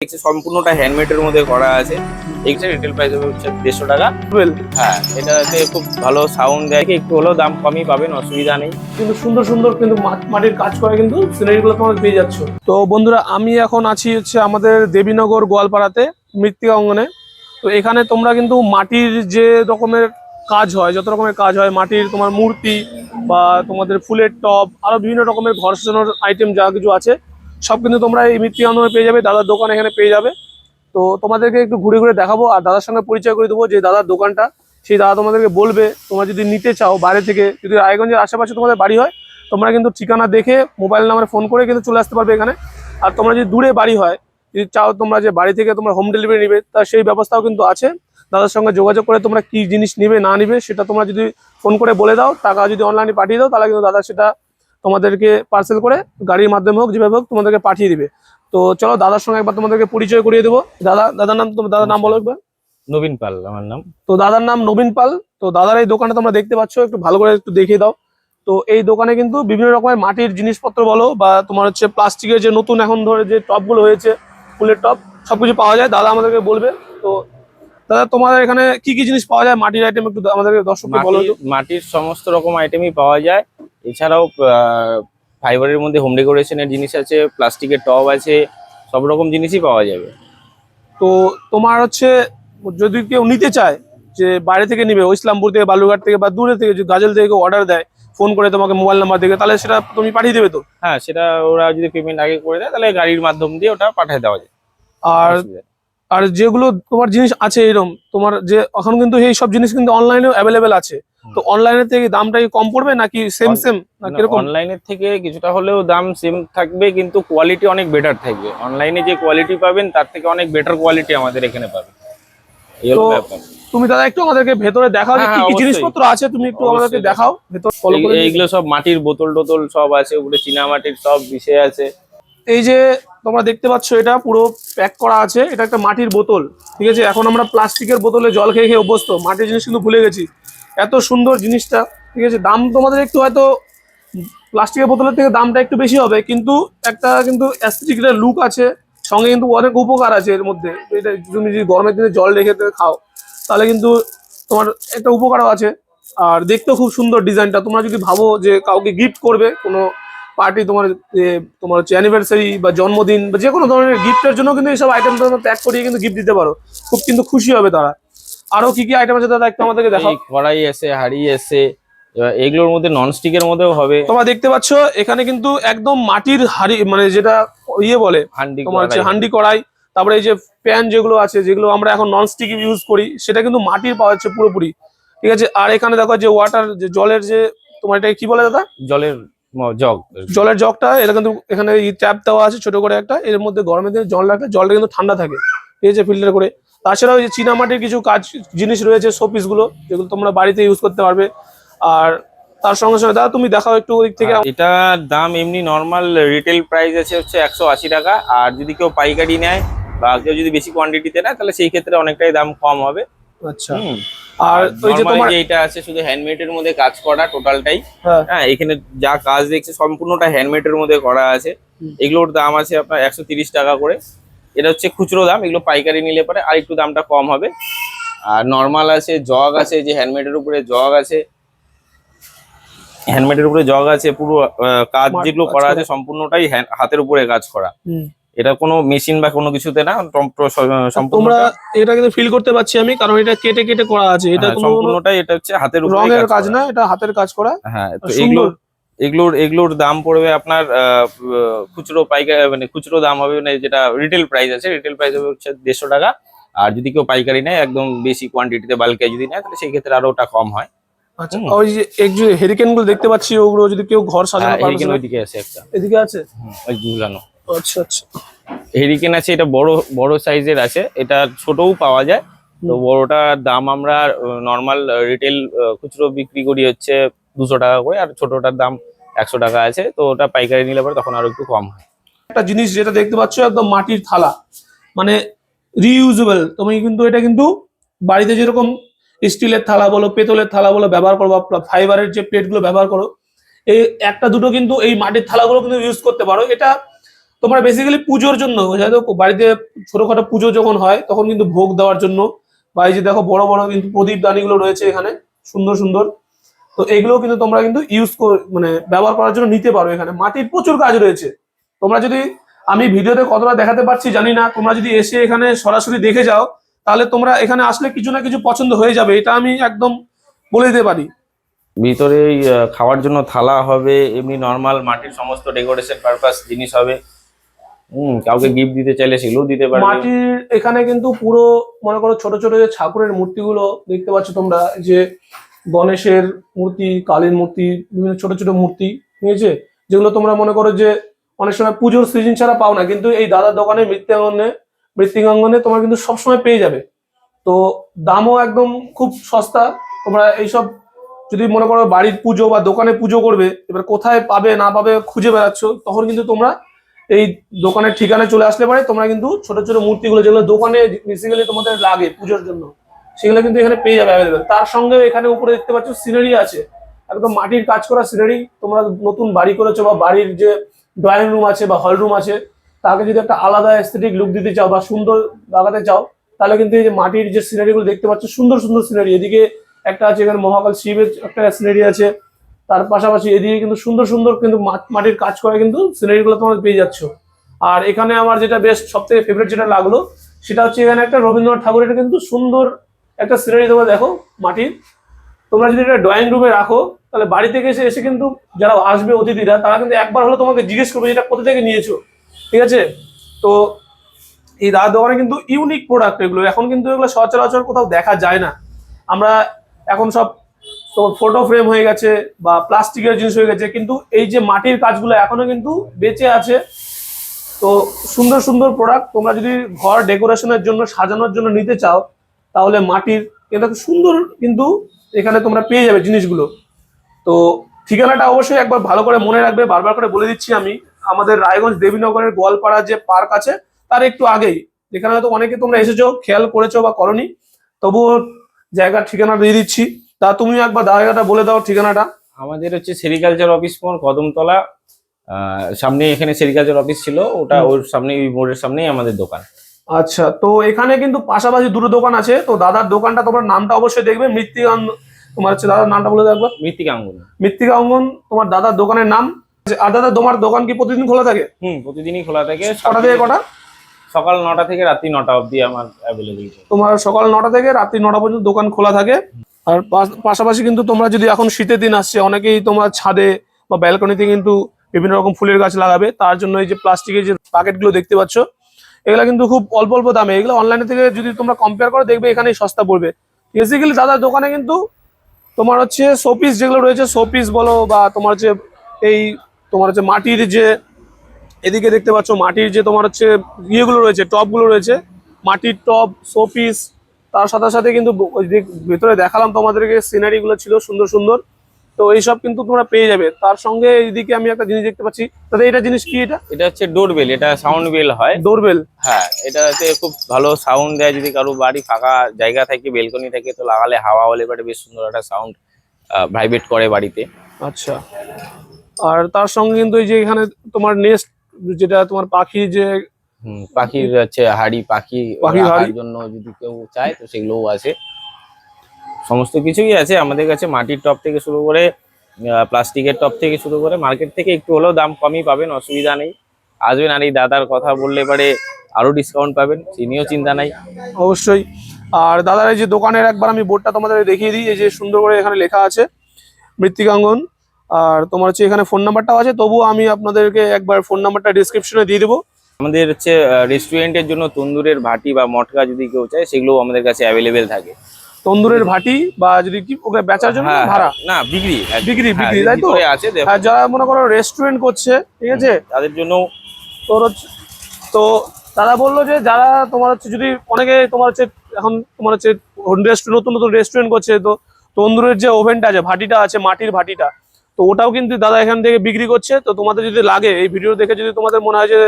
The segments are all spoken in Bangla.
দেখছি সম্পূর্ণটা হ্যান্ডমেডের মধ্যে করা আছে। এগুলো রিটেল প্রাইস হবে হচ্ছে দেড়শো টাকা। হ্যাঁ এটাতে খুব ভালো সাউন্ড দেয়। একটু হলেও দাম কমই পাবেন অসুবিধা নেই। কিন্তু সুন্দর সুন্দর কিন্তু মা- মাটির কাজ করা কিন্তু সিনারিগুলো তোমরা পেয়ে যাচ্ছ। তো বন্ধুরা আমি এখন আছি হচ্ছে আমাদের দেবীনগর গোয়ালপাড়াতে মৃত্তিকা অঙ্গনে। তো এখানে তোমরা কিন্তু মাটির যে রকমের কাজ হয় যত রকমের কাজ হয় মাটির তোমার মূর্তি বা তোমাদের ফুলের টব আরও বিভিন্ন রকমের ঘর সাজানোর আইটেম যা কিছু আছে সব কিন্তু তোমরা এই অঙ্গনে পেয়ে যাবে, দাদার দোকান এখানে পেয়ে যাবে। তো তোমাদেরকে একটু ঘুরে ঘুরে দেখাবো আর দাদার সঙ্গে পরিচয় করে দেবো যে দাদার দোকানটা। সেই দাদা তোমাদেরকে বলবে, তোমরা যদি নিতে চাও বাইরে থেকে, যদি রায়গঞ্জের আশেপাশে তোমাদের বাড়ি হয়, তোমরা কিন্তু ঠিকানা দেখে মোবাইল নাম্বারে ফোন করে কিন্তু চলে আসতে পারবে এখানে। আর তোমরা যদি দূরে বাড়ি হয়, যদি চাও তোমরা যে বাড়ি থেকে তোমরা হোম ডেলিভারি নিবে, তা সেই ব্যবস্থাও কিন্তু আছে। দাদার সঙ্গে যোগাযোগ করে তোমরা কি জিনিস নিবে, না নিবে, সেটা তোমরা যদি ফোন করে বলে দাও, টাকা যদি অনলাইনে পাঠিয়ে দাও, তাহলে কিন্তু দাদা সেটা তোমাদেরকে পার্সেল করে গাড়ির মাধ্যমে হোক যেভাবে হোক তোমাদেরকে পাঠিয়ে দিবে। তো চলো দাদার সঙ্গে একবার তোমাদেরকে পরিচয় করিয়ে দেবো। দাদা দাদার নাম তোমার দাদার নাম বলো একবার। নবীন পাল আমার নাম। তো দাদার নাম নবীন পাল। তো দাদার এই দোকানটা তোমরা দেখতে পাচ্ছ একটু ভালো করে একটু দেখিয়ে দাও। তো এই দোকানে কিন্তু বিভিন্ন রকমের মাটির জিনিসপত্র বলো বা তোমার হচ্ছে প্লাস্টিকের যে নতুন এখন ধরে যে টপগুলো হয়েছে ফুলের টপ সবকিছু পাওয়া যায়। দাদা আমাদেরকে বলবে। তো দাদা তোমাদের এখানে কি কি জিনিস পাওয়া যায়? মাটির আইটেম একটু আমাদেরকে দর্শককে বলো মাটির মাটির সমস্ত রকম আইটেমই পাওয়া যায়। এছাড়াও ফাইবারের মধ্যে হোম ডেকোরেশনের জিনিস আছে প্লাস্টিকের টব আছে সব রকম জিনিসই পাওয়া যাবে। তো তোমার হচ্ছে যদি কেউ নিতে চায় যে বাইরে থেকে নিবে ইসলামপুর থেকে বালুরঘাট থেকে বা দূরে থেকে যে গাজল থেকে অর্ডার দেয় ফোন করে তোমাকে মোবাইল নাম্বার থেকে তাহলে সেটা তুমি পাঠিয়ে দেবে তো? হ্যাঁ সেটা ওরা যদি পেমেন্ট আগে করে দেয় তাহলে গাড়ির মাধ্যম দিয়ে ওটা পাঠিয়ে দেওয়া যায়। আর। আর যেগুলো তোমার জিনিস আছে এরকম তোমার যে এখন কিন্তু এই সব জিনিস কিন্তু অনলাইনেও অ্যাভেলেবেল আছে। তো অনলাইনে থেকে দামটা কি কম পড়বে নাকি সেম সেম না কীরকম? অনলাইনের থেকে কিছুটা হলেও দাম সেম থাকবে কিন্তু কোয়ালিটি অনেক বেটার থাকবে। অনলাইনে যে কোয়ালিটি পাবেন তার থেকে অনেক বেটার কোয়ালিটি আমাদের এখানে পাবেন। তো ব্যাপার। তুমি দাদা একটু আমাদেরকে ভেতরে দেখাও হ্যাঁ, কি কি জিনিসপত্র আছে তুমি একটু আমাদেরকে দেখাও ভেতর follow করে এইগুলো সব মাটির বোতল টোতল সব আছে উপরে চীনা মাটির সব বিষয় আছে। এই যে তোমরা দেখতে পাচ্ছ, এটা পুরো প্যাক করা আছে। এটা একটা মাটির বোতল, ঠিক আছে? এখন আমরা প্লাস্টিকের বোতলে জল খেয়ে খেয়ে অভ্যস্ত। মাটির জিনিস কিন্তু ভুলে গেছি। এত সুন্দর জিনিসটা, ঠিক আছে? দাম তোমাদের একটু হয়তো প্লাস্টিকের বোতলের থেকে দামটা একটু বেশি হবে, কিন্তু একটা কিন্তু অ্যাস্থেটিক লুক আছে। সঙ্গে কিন্তু অনেক উপকার আছে এর মধ্যে। এটা তুমি যদি গরমের দিনে জল রেখে খাও, তাহলে কিন্তু তোমার একটা উপকারও আছে। আর দেখতেও খুব সুন্দর ডিজাইনটা তোমরা যদি ভাবো যে কাউকে গিফট করবে কোনো পার্টি তোমার তোমার হচ্ছে অ্যানিভার্সারি বা জন্মদিন বা যে কোনো ধরনের গিফটের জন্য কিন্তু এইসব আইটেম তোমরা প্যাক করিয়ে কিন্তু গিফট দিতে পারো। খুব কিন্তু খুশি হবে তারা। আরও কি কি আইটেম আছে দাদা একটু আমাদেরকে দেখাও? কড়াই আছে হাড়ি আছে এগুলোর মধ্যে নন স্টিকের মধ্যেও হবে। তোমরা দেখতে পাচ্ছ এখানে কিন্তু একদম মাটির হাড়ি মানে যেটা ইয়ে বলে হান্ডি তোমার হচ্ছে হান্ডি কড়াই তারপরে এই যে প্যান যেগুলো আছে যেগুলো আমরা এখন নন স্টিক ইউজ করি সেটা কিন্তু মাটির পাওয়া যাচ্ছে পুরোপুরি। ঠিক আছে? আর এখানে দেখো যে ওয়াটার যে জলের যে তোমার এটা কি বলে দাদা? জলের জগ। জলের জগটা এটা কিন্তু এখানে ট্যাপ দেওয়া আছে ছোট করে একটা। এর মধ্যে গরমের দিনে জল রাখলে জলটা কিন্তু ঠান্ডা থাকে। ঠিক আছে ফিল্টার করে। তাছাড়াও যে চীনামাটির কিছু কাজ জিনিস রয়েছে শোপিসগুলো যেগুলো তোমরা বাড়িতে ইউজ করতে পারবে। আর তার সঙ্গে সঙ্গে দাদা তুমি দেখাও একটু ওই দিক থেকে এটার দাম এমনি নর্মাল রিটেল প্রাইস আছে হচ্ছে একশো আশি টাকা। আর যদি কেউ পাইকারি নেয় বা কেউ যদি বেশি কোয়ান্টিটিতে নেয় তাহলে সেই ক্ষেত্রে অনেকটাই দাম কম হবে। আচ্ছা। আর ওই যে তোমার এটা আছে শুধু হ্যান্ডমেড এর মধ্যে কাজ করা টোটালটাই হ্যাঁ। হ্যাঁ এখানে যা কাজ দেখছে সম্পূর্ণটা হ্যান্ডমেড এর মধ্যে করা আছে। এগুলোর দাম আছে আপনার একশো টাকা করে। এটা হচ্ছে খুচরো দাম এগুলো পাইকারি নিলে পরে আর একটু দামটা কম হবে। আর নর্মাল আছে জগ আছে যে হ্যান্ডমেডের উপরে জগ আছে। হ্যান্ডমেডের উপরে জগ আছে পুরো কাজ যেগুলো করা। আছে সম্পূর্ণটাই হাতের উপরে কাজ করা। এটা কোনো মেশিন বা কোনো কিছুতে না টম- স- সম্পূর্ণটা? তোমরা এটা কিন্তু ফিল করতে পারছি আমি কারণ এটা কেটে কেটে করা আছে এটা হ্যাঁ, সম্পূর্ণটাই এটা হচ্ছে হাতের উপরে রঙের কাজ না এটা হাতের কাজ করা। হ্যাঁ তো সুন্দর। এগুলোর এগুলোর এগুলোর দাম পড়বে আপনার খুচরো পাইকারি মানে খুচরো দাম হবে মানে যেটা রিটেল প্রাইস আছে রিটেল প্রাইস হবে হচ্ছে দেড়শো টাকা। আর যদি কেউ পাইকারি নেয় একদম বেশি কোয়ান্টিটিতে বাল্কে যদি নেয় তাহলে সেই ক্ষেত্রে আরও ওটা কম হয়। আচ্ছা ওই যে এক যে হেরিকেনগুলো দেখতে পাচ্ছি ওগুলো যদি কেউ ঘর সাজানো হ্যাঁ, পারবে ওইদিকে আছে একটা। এদিকে আছে? ওই ঝুলানো আচ্ছা আচ্ছা। হেরিকেন আছে এটা বড় বড় সাইজের আছে এটা ছোটও পাওয়া যায়। তো। বড়টার দাম আমরা নর্মাল রিটেল খুচরো বিক্রি করি হচ্ছে দুশো টাকা করে আর ছোটটার দাম একশো টাকা আছে। তো ওটা পাইকারি নিলে পরে তখন আরও একটু কম হয়। একটা জিনিস যেটা দেখতে পাচ্ছ একদম মাটির থালা। মানে রিইউজেবল তুমি কিন্তু এটা কিন্তু বাড়িতে যেরকম স্টিলের থালা বলো পেতলের থালা বলো ব্যবহার করো বা ফাইবারের যে প্লেটগুলো ব্যবহার করো এই একটা দুটো কিন্তু এই মাটির থালাগুলো কিন্তু ইউজ করতে পারো। এটা তোমরা বেসিক্যালি পুজোর জন্য বাড়িতে ছোটখাটো পুজো যখন হয়, তখন কিন্তু ভোগ দেওয়ার জন্য, বা এই যে দেখো বড় বড় কিন্তু প্রদীপ দানিগুলো রয়েছে এখানে, সুন্দর সুন্দর। তো এগুলো কিন্তু তোমরা কিন্তু ইউজ মানে ব্যবহার করার জন্য নিতে পারো এখানে। মাটির প্রচুর কাজ রয়েছে। তোমরা যদি, আমি ভিডিওতে কতটা দেখাতে পারছি জানি না, তোমরা যদি এসে এখানে সরাসরি দেখে যাও, তাহলে তোমরা এখানে আসলে কিছু না কিছু পছন্দ হয়ে যাবে, এটা আমি একদম বলে দিতে পারি। ভিতরে খাওয়ার জন্য থালা হবে, এমনি নর্মাল মাটির সমস্ত ডেকোরেশন পারপাস জিনিস হবে। হুম কাউকে গিফট দিতে চাইলে সেগুলোও দিতে পারবে। মাটির এখানে কিন্তু পুরো মনে করো ছোট ছোট যে ঠাকুরের মূর্তিগুলো দেখতে পাচ্ছ তোমরা যে গণেশের মূর্তি কালীর মূর্তি বিভিন্ন ছোট ছোট মূর্তি ঠিক আছে? যেগুলো তোমরা মনে করো যে অনেক সময় পুজোর সিজন ছাড়া পাও না কিন্তু এই দাদার দোকানে মৃত্যুঙ্গনে মৃত্যুঙ্গনে তোমরা কিন্তু সবসময় পেয়ে যাবে। তো দামও একদম খুব সস্তা। তোমরা এইসব যদি মনে করো বাড়ির পুজো বা দোকানে পুজো করবে এবার কোথায় পাবে না পাবে খুঁজে বেড়াচ্ছ তখন কিন্তু তোমরা এই দোকানের ঠিকানায় চলে আসলে পারে তোমরা কিন্তু ছোট ছোট মূর্তিগুলো যেগুলো দোকানে বেসিক্যালি তোমাদের লাগে পুজোর জন্য, সেগুলো কিন্তু এখানে পেয়ে যাবে অ্যাভেলেবেল তার সঙ্গে এখানে উপরে দেখতে পাচ্ছ সিনারি আছে, একদম মাটির কাজ করা সিনারি। তোমরা নতুন বাড়ি করেছ বা বাড়ির যে ড্রয়িং রুম আছে বা হল রুম আছে, তাকে যদি একটা আলাদা এস্থেটিক লুক দিতে চাও বা সুন্দর লাগাতে চাও, তাহলে কিন্তু এই যে মাটির যে সিনারিগুলো দেখতে পাচ্ছ, সুন্দর সুন্দর সিনারি। এদিকে একটা আছে এখানে মহাকাল শিবের একটা সিনারি আছে তার পাশাপাশি এদিকে কিন্তু সুন্দর সুন্দর কিন্তু মাটির কাজ করা কিন্তু সিনারি গুলো তোমরা পেয়ে যাচ্ছ। আর এখানে আমার যেটা বেস্ট সব থেকে ফেভারিট যেটা লাগল, সেটা হচ্ছে এখানে একটা রবীন্দ্রনাথ ঠাকুরের কিন্তু সুন্দর একটা সিনারি তোমরা দেখো মাটির। তোমরা যদি এটা ড্রয়িং রুমে রাখো, তাহলে বাড়ি থেকে এসে এসে কিন্তু যারা আসবে অতিথিরা, তারা কিন্তু একবার হলো তোমাকে জিজ্ঞেস করবে এটা কোথা থেকে নিয়েছো, ঠিক আছে? তো এই দাদার দোকানে কিন্তু ইউনিক প্রোডাক্ট এগুলো। এখন কিন্তু এগুলো সচরাচর কোথাও দেখা যায় না। আমরা এখন সব তো ফটো ফ্রেম হয়ে গেছে বা প্লাস্টিকের জিনিস হয়ে গেছে, কিন্তু এই যে মাটির কাজগুলো এখনও কিন্তু বেঁচে আছে। তো সুন্দর সুন্দর প্রোডাক্ট তোমরা যদি ঘর ডেকোরেশনের জন্য সাজানোর জন্য নিতে চাও, তাহলে মাটির কিন্তু সুন্দর কিন্তু এখানে তোমরা পেয়ে যাবে জিনিসগুলো। তো ঠিকানাটা অবশ্যই একবার ভালো করে মনে রাখবে, বারবার করে বলে দিচ্ছি আমি। আমাদের রায়গঞ্জ দেবীনগরের গোয়ালপাড়া যে পার্ক আছে, তার একটু আগেই। যেখানে হয়তো অনেকে তোমরা এসেছ, খেয়াল করেছ বা করনি, তবুও জায়গার ঠিকানা দিয়ে দিচ্ছি। তা তুমি একবার জায়গাটা বলে দাও ঠিকানাটা। আমাদের হচ্ছে সেরিকালচার অফিস মোড় কদমতলা। সামনে এখানে সেরিকালচার অফিস ছিল ওটা ওর সামনে ওই মোড়ের সামনেই আমাদের দোকান। আচ্ছা তো এখানে কিন্তু পাশাপাশি দুটো দোকান আছে তো দাদার দোকানটা তোমার নামটা অবশ্যই দেখবে। মৃত্তিকা তোমার হচ্ছে দাদার নামটা বলে দেখবে মৃত্তিকা অঙ্গন। মৃত্তিকা অঙ্গন তোমার দাদার দোকানের নাম। আর দাদা তোমার দোকান কি প্রতিদিন খোলা থাকে? হুম প্রতিদিনই খোলা থাকে। কটা থেকে কটা? সকাল নটা থেকে রাত্রি নটা অবধি আমার অ্যাভেলেবেল তোমার সকাল নটা থেকে রাত্রি নটা পর্যন্ত দোকান খোলা থাকে। আর পাশ- পাশাপাশি কিন্তু তোমরা যদি এখন শীতের দিন আসছে, অনেকেই তোমরা ছাদে বা ব্যালকনিতে কিন্তু বিভিন্ন রকম ফুলের গাছ লাগাবে। তার জন্য এই যে প্লাস্টিকের যে প্যাকেটগুলো দেখতে পাচ্ছ, এগুলো কিন্তু খুব অল্প অল্প দামে। এগুলো অনলাইনে থেকে যদি তোমরা কম্পেয়ার করো, দেখবে এখানেই সস্তা পড়বে। বেসিক্যালি দাদার দোকানে কিন্তু তোমার হচ্ছে শোপিস যেগুলো রয়েছে শোপিস বলো বা তোমার হচ্ছে এই তোমার হচ্ছে মাটির যে এদিকে দেখতে পাচ্ছ মাটির যে তোমার হচ্ছে ইয়েগুলো রয়েছে টপগুলো রয়েছে। মাটির টপ শোপিস তার সাথে সাথে কিন্তু ভেতরে দেখালাম তোমাদেরকে সিনারি গুলো ছিল সুন্দর সুন্দর। তো এইসব কিন্তু তোমরা পেয়ে যাবে। তার সঙ্গে এইদিকে আমি একটা জিনিস দেখতে পাচ্ছি। দাদা এটা জিনিস কি এটা? এটা হচ্ছে ডোরবেল এটা সাউন্ড বেল হয়। ডোরবেল হ্যাঁ এটাতে খুব ভালো সাউন্ড দেয় যদি কারও বাড়ি ফাঁকা জায়গা থাকে বেলকনি থাকে তো লাগালে হাওয়া হলে পরে বেশ সুন্দর একটা সাউন্ড ভাইব্রেট করে বাড়িতে। আচ্ছা। আর তার সঙ্গে কিন্তু এই যে এখানে তোমার নেস্ট যেটা তোমার পাখি যে পাখির হচ্ছে হাড়ি পাখি পাখির রাখার জন্য যদি কেউ চায় তো সেগুলোও আছে। সমস্ত কিছুই আছে। আমাদের কাছে মাটির টপ থেকে শুরু করে প্লাস্টিকের টপ থেকে শুরু করে মার্কেট থেকে একটু হলেও দাম কমই পাবেন অসুবিধা নেই। আসবেন আর এই দাদার কথা বললে পরে আরও ডিসকাউন্ট পাবেন চিনিও চিন্তা নাই। অবশ্যই। আর দাদার এই যে দোকানের একবার আমি বোর্ডটা তোমাদের দেখিয়ে দিই এই যে সুন্দর করে এখানে লেখা আছে মৃত্তিকাঙ্গন। আর তোমার হচ্ছে এখানে ফোন নাম্বারটাও আছে তবুও আমি আপনাদেরকে একবার ফোন নাম্বারটা ডিসক্রিপশনে দিয়ে দেবো। আমাদের হচ্ছে রেস্টুরেন্টের জন্য তন্দুরের ভাটি বা মটকা যদি কেউ চায় সেগুলো আমাদের কাছে অ্যাভেলেবেল থাকে। তন্দুরের ভাটি বা যদি কি ওকে বেচার জন্য হ্যাঁ, ভাড়া? না বিক্রি হ্যাঁ, বিক্রি হ্যাঁ, বিক্রি তাই তো? আছে আর যারা মনে করো রেস্টুরেন্ট করছে ঠিক আছে? তাদের জন্য তোর তো তারা বলল যে যারা তোমার হচ্ছে যদি অনেকে তোমার হচ্ছে এখন তোমার হচ্ছে রেস্টুরেন্ট নতুন নতুন রেস্টুরেন্ট করছে তো তন্দুরের যে ওভেনটা আছে ভাটিটা আছে মাটির ভাটিটা তো ওটাও কিন্তু দাদা এখান থেকে বিক্রি করছে। তো তোমাদের যদি লাগে এই ভিডিও দেখে যদি তোমাদের মনে হয় যে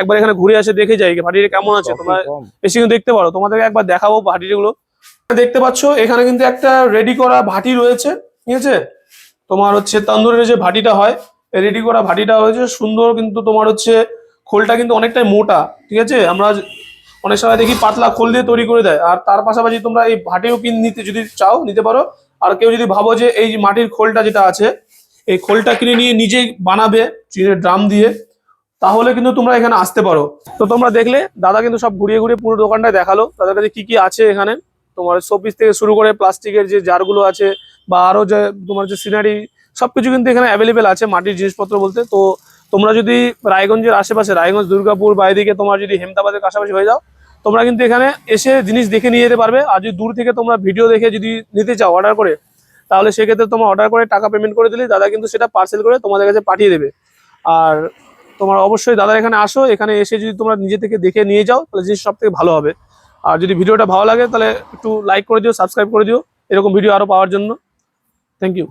একবার এখানে ঘুরে আসে দেখে যাই ভাটিটা কেমন আছে তোমরা। এসে কিন্তু দেখতে পারো। তোমাদেরকে একবার দেখাবো ভাটিগুলো দেখতে পাচ্ছ এখানে কিন্তু একটা রেডি করা ভাটি রয়েছে ঠিক আছে? তোমার হচ্ছে তন্দুরের যে ভাটিটা হয় রেডি করা ভাটিটা হয়েছে সুন্দর কিন্তু তোমার হচ্ছে খোলটা কিন্তু অনেকটাই মোটা ঠিক আছে? আমরা অনেক সময় দেখি পাতলা খোল দিয়ে তৈরি করে দেয়। আর তার পাশাপাশি তোমরা এই ভাটিও কিন নিতে যদি চাও নিতে পারো। আর কেউ যদি ভাবো যে এই মাটির খোলটা যেটা আছে এই খোলটা কিনে নিয়ে নিজেই বানাবে চিনের ড্রাম দিয়ে। তাহলে কিন্তু তোমরা এখানে আসতে পারো। তো তোমরা দেখলে দাদা কিন্তু সব ঘুরিয়ে ঘুরিয়ে পুরো দোকানটায় দেখাল। দাদার কাছে কি কি আছে এখানে? তোমার শোপিস থেকে শুরু করে প্লাস্টিকের যে জারগুলো আছে বা আরও যে তোমার যে সিনারি সবকিছু কিন্তু এখানে অ্যাভেলেবেল আছে মাটির জিনিসপত্র বলতে। তো তোমরা যদি রায়গঞ্জের আশেপাশে, রায়গঞ্জ, দুর্গাপুর বা এদিকে তোমার যদি হেমদাবাদের কাছাকাছি হয়ে যাও, তোমরা কিন্তু এখানে এসে জিনিস দেখে নিয়ে যেতে পারবে। আর যদি দূর থেকে তোমরা ভিডিও দেখে যদি নিতে চাও অর্ডার করে, তাহলে সেক্ষেত্রে তোমরা অর্ডার করে টাকা পেমেন্ট করে দিলে দাদা কিন্তু সেটা পার্সেল করে তোমাদের কাছে পাঠিয়ে দেবে। আর তোমার অবশ্যই দাদা এখানে আসো, এখানে এসে যদি তোমরা নিজে থেকে দেখে নিয়ে যাও, তাহলে জিনিস সব থেকে ভালো হবে। আর যদি ভিডিওটা ভালো লাগে, তাহলে একটু লাইক করে দিও সাবস্ক্রাইব করে দিও, এরকম ভিডিও আরও পাওয়ার জন্য। Thank you